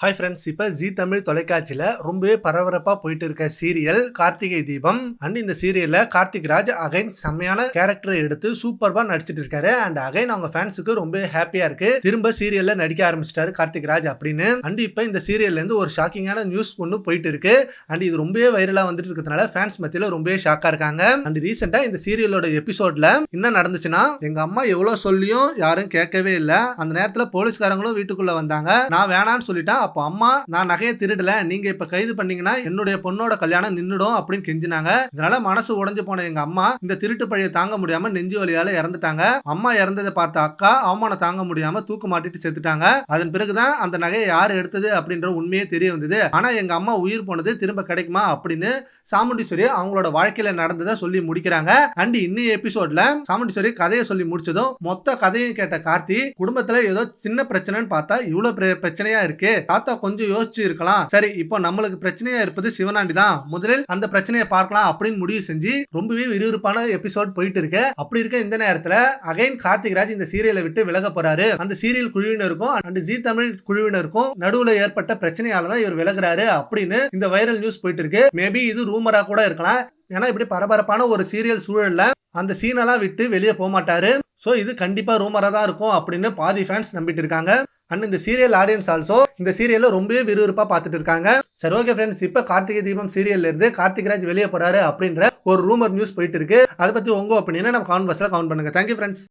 Hi friends இப்போ Zee Tamil தொலைக்காட்சியில் ரொம்பவே பரபரப்பாக போயிட்டு இருக்க சீரியல் கார்த்திகை தீபம் அண்ட் இந்த சீரியலில் கார்த்திக் ராஜ் அகைன் செம்மையான கேரக்டரை எடுத்து சூப்பர்பாக நடிச்சிட்டு இருக்காரு. அண்ட் அகைன் அவங்க ஃபேன்ஸுக்கு ரொம்ப ஹாப்பியாக இருக்கு. திரும்ப சீரியலில் நடிக்க ஆரம்பிச்சிட்டாரு கார்த்திக் ராஜ் அப்படின்னு. அண்ட் இப்போ இந்த சீரியல்லேருந்து ஒரு ஷாக்கிங்கான நியூஸ் ஒன்று போயிட்டு இருக்கு அண்ட் இது ரொம்பவே வைரலாக வந்துட்டு இருக்கிறதுனால ஃபேன்ஸ் மத்தியில் ரொம்பவே ஷாக்காக இருக்காங்க. அண்ட் ரீசெண்டாக இந்த சீரியலோட எபிசோட்ல என்ன நடந்துச்சுன்னா எங்கள் அம்மா எவ்வளோ சொல்லியும் யாரும் கேட்கவே இல்லை. அந்த நேரத்தில் போலீஸ்காரங்களும் வீட்டுக்குள்ளே வந்தாங்க. நான் வேணான்னு சொல்லிட்டேன். அப்போ அம்மா நான் நகையை திருடல. நீங்க இப்ப கைது பண்ணீங்கன்னா என்னுடைய பொண்ணோட கல்யாணம் நின்றுடும் அப்படின்னு கெஞ்சினாங்க. இதனால மனசு உடைஞ்சு போன எங்க அம்மா இந்த திருட்டு பழியை தாங்க முடியாம நெஞ்சு வலியால இறந்துட்டாங்க. அம்மா இறந்ததை பார்த்த அக்கா அவமானம் தாங்க முடியாம தூக்கு மாட்டிட்டு செத்துட்டாங்க. அதன் பிறகுதான் அந்த நகையை யார் எடுத்தது அப்படின்ற உண்மையே தெரிய வந்தது. ஆனா எங்க அம்மா உயிர் போனது திரும்ப கிடைக்குமா அப்படின்னு சாமுண்டீஸ்வரி அவங்களோட வாழ்க்கையில நடந்ததை சொல்லி முடிக்கிறாங்க. அண்ட் இன்னைய எபிசோட்ல சாமுண்டீஸ்வரி கதையை சொல்லி முடிச்சதும் மொத்த கதையும் கேட்ட கார்த்தி குடும்பத்துல ஏதோ சின்ன பிரச்சனைன்னு பார்த்தா இவ்வளவு பிரச்சனையா இருக்கு. தாத்தா கொஞ்சம் யோசிச்சு இருக்கலாம். சரி இப்போ நம்மளுக்கு பிரச்சனையா இருப்பது சிவனாண்டி தான். முதலில் அந்த பிரச்சனையை பார்க்கலாம் அப்படின்னு முடிவு செஞ்சு ரொம்பவே விறுவிறுப்பான எபிசோட் போயிட்டு இருக்கு. அப்படி இருக்க இந்த நேரத்துல அகைன் கார்த்திக் ராஜ் இந்த சீரியலை விட்டு விலக போறாரு. அந்த சீரியல் குழுவினருக்கும் அண்ட் ஜி தமிழ் குழுவினருக்கும் நடுவுல ஏற்பட்ட பிரச்சனையால தான் இவர் விலகுறாரு அப்படின்னு இந்த வைரல் நியூஸ் போயிட்டு இருக்கு. மேபி இது ரூமரா கூட இருக்கலாம். ஏன்னா இப்படி பரபரப்பான ஒரு சீரியல் சூழல்ல அந்த சீனெல்லாம் விட்டு வெளியே போக மாட்டாரு ஸோ இது கண்டிப்பாக ரூமராக தான் இருக்கும் அப்படின்னு பாதி ஃபேன்ஸ் நம்பிட்டு இருக்காங்க. அண்ட் இந்த சீரியல் ஆடியன்ஸ் ஆல்சோ இந்த சீரியலை ரொம்பவே விறுவிறுப்பாக பார்த்துட்டு இருக்காங்க. சரி ஓகே ஃப்ரெண்ட்ஸ் இப்போ கார்த்திகை தீபம் சீரியல்ல இருந்து கார்த்திக் ராஜ் வெளியே போறாரு அப்படின்ற ஒரு ரூமர் நியூஸ் போயிட்டு இருக்கு. அதை பத்தி உங்க ஒப்பீனியனை நம்ம கவுண்ட் பஸ்ல கவுண்ட் பண்ணுங்க. Thank you friends